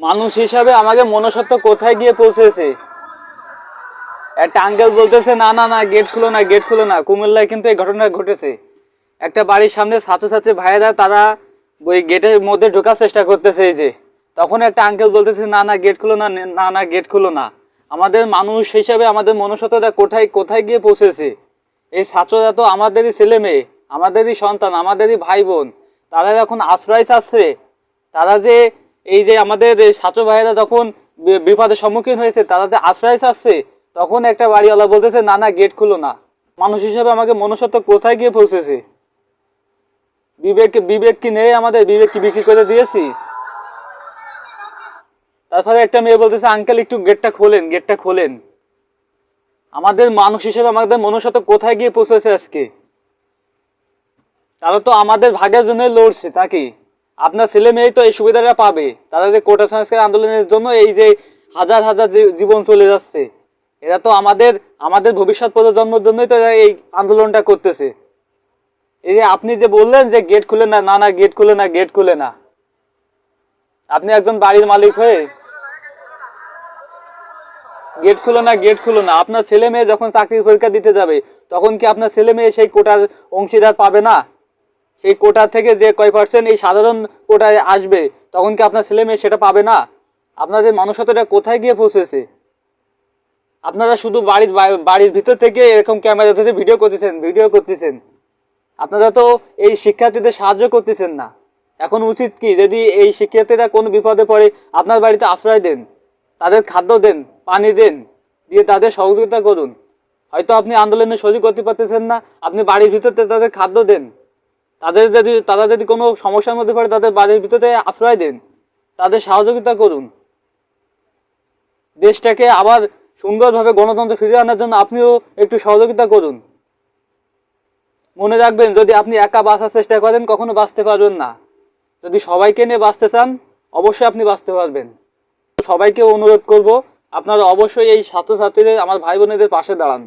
মানুষ হিসাবে আমাকে মনসত্ব কোথায় গিয়ে পৌঁছেছে? একটা আঙ্কেল বলতেছে, না না না গেট খুলো না গেট খুলো না। কুমিল্লায় কিন্তু এই ঘটনা ঘটেছে। একটা বাড়ির সামনে ছাত্রছাত্রী ভাইয়েরা তারা ওই গেটের মধ্যে ঢোকার চেষ্টা করতেছে এই যে। তখন একটা আঙ্কেল বলতেছে, না না গেট খুলো না না না গেট খুলো না। আমাদের মানুষ হিসাবে আমাদের মনুষ্যত্বটা কোথায় কোথায় গিয়ে পৌঁছেছে? এই ছাত্ররা তো আমাদেরই ছেলে মেয়ে, আমাদেরই সন্তান, আমাদেরই ভাই বোন। তারা যখন আশ্রয় চাচ্ছে, তারা যে এই যে আমাদের ছাত্র ভাইয়েরা তখন বিপদের সম্মুখীন হয়েছে, তারা যে আশ্রয় চাচ্ছে, তখন একটা বাড়িওয়ালা বলতেছে, না না গেট খুলো না। মানুষ হিসাবে আমাকে মনুষ্যত্ব কোথায় গিয়ে পৌঁছেছে? বিবেক বিবেক কি নেই আমাদের? বিবেক কি বিক্রি করে দিয়েছি? তারপরে একটা মেয়ে বলতেছে, আঙ্কেল, একটু গেটটা খোলেন গেটটা খোলেন। আমাদের মানুষ হিসেবে আমাদের মনুষ্যত্ব কোথায় গিয়ে পৌঁছেছে আজকে? তারা তো আমাদের ভাগের জন্য লড়ছে, নাকি? আপনার ছেলে মেয়ে তো এই সুবিধাটা পাবে। তারা যে কোটা সংস্কার আন্দোলনের জন্য এই যে হাজার হাজার জীবন চলে যাচ্ছে, এরা তো আমাদের আমাদের ভবিষ্যৎ প্রজন্মের জন্যই তো এই আন্দোলনটা করতেছে। এই যে আপনি যে বললেন যে গেট খুলে না না না গেট খুলে না গেট খুলে না। আপনি একজন বাড়ির মালিক হয়ে গেট খুলো না গেট খুলো না। আপনার ছেলে মেয়ে যখন চাকরির পরীক্ষা দিতে যাবে, তখন কি আপনার ছেলে মেয়ে সেই কোটার অংশীদার পাবে না? সেই কোটা থেকে যে কয় পার্সেন্ট এই সাধারণ কোটায় আসবে, তখন কি আপনার ছেলে মেয়ে সেটা পাবে না? আপনাদের মানুষত্বটা কোথায় গিয়ে পৌঁছেছে? আপনারা শুধু বাড়ির বাড়ির ভিতর থেকে এরকম ক্যামেরা ধরে ভিডিও করতেছেন ভিডিও করতেছেন। আপনারা তো এই শিক্ষার্থীদের সাহায্য করতেছেন না। এখন উচিত কি, যদি এই শিক্ষার্থীরা কোনো বিপদে পড়ে, আপনার বাড়িতে আশ্রয় দেন, তাদের খাদ্য দেন, পানি দেন, দিয়ে তাদের সহযোগিতা করুন। হয়তো আপনি আন্দোলনে সহযোগ করতে পারতেছেন না, আপনি বাড়ির ভিতরতে তাদের খাদ্য দেন। তাদের যদি, তারা যদি কোনো সমস্যার মধ্যে পড়ে, তাদের বাড়ির ভিতরে আশ্রয় দেন। তাদের সহযোগিতা করুন। দেশটাকে আবার সুন্দরভাবে গণতন্ত্র ফিরিয়ে আনার জন্য আপনিও একটু সহযোগিতা করুন। মনে রাখবেন, যদি আপনি একা বাঁচার চেষ্টা করেন, কখনো বাঁচতে পারবেন না। যদি সবাইকে নিয়ে বাঁচতে চান, অবশ্যই আপনি বাঁচতে পারবেন। সবাইকে অনুরোধ করব, আপনারা অবশ্যই এই ছাত্রছাত্রীদের, আমার ভাই বোনেদের পাশে দাঁড়ান।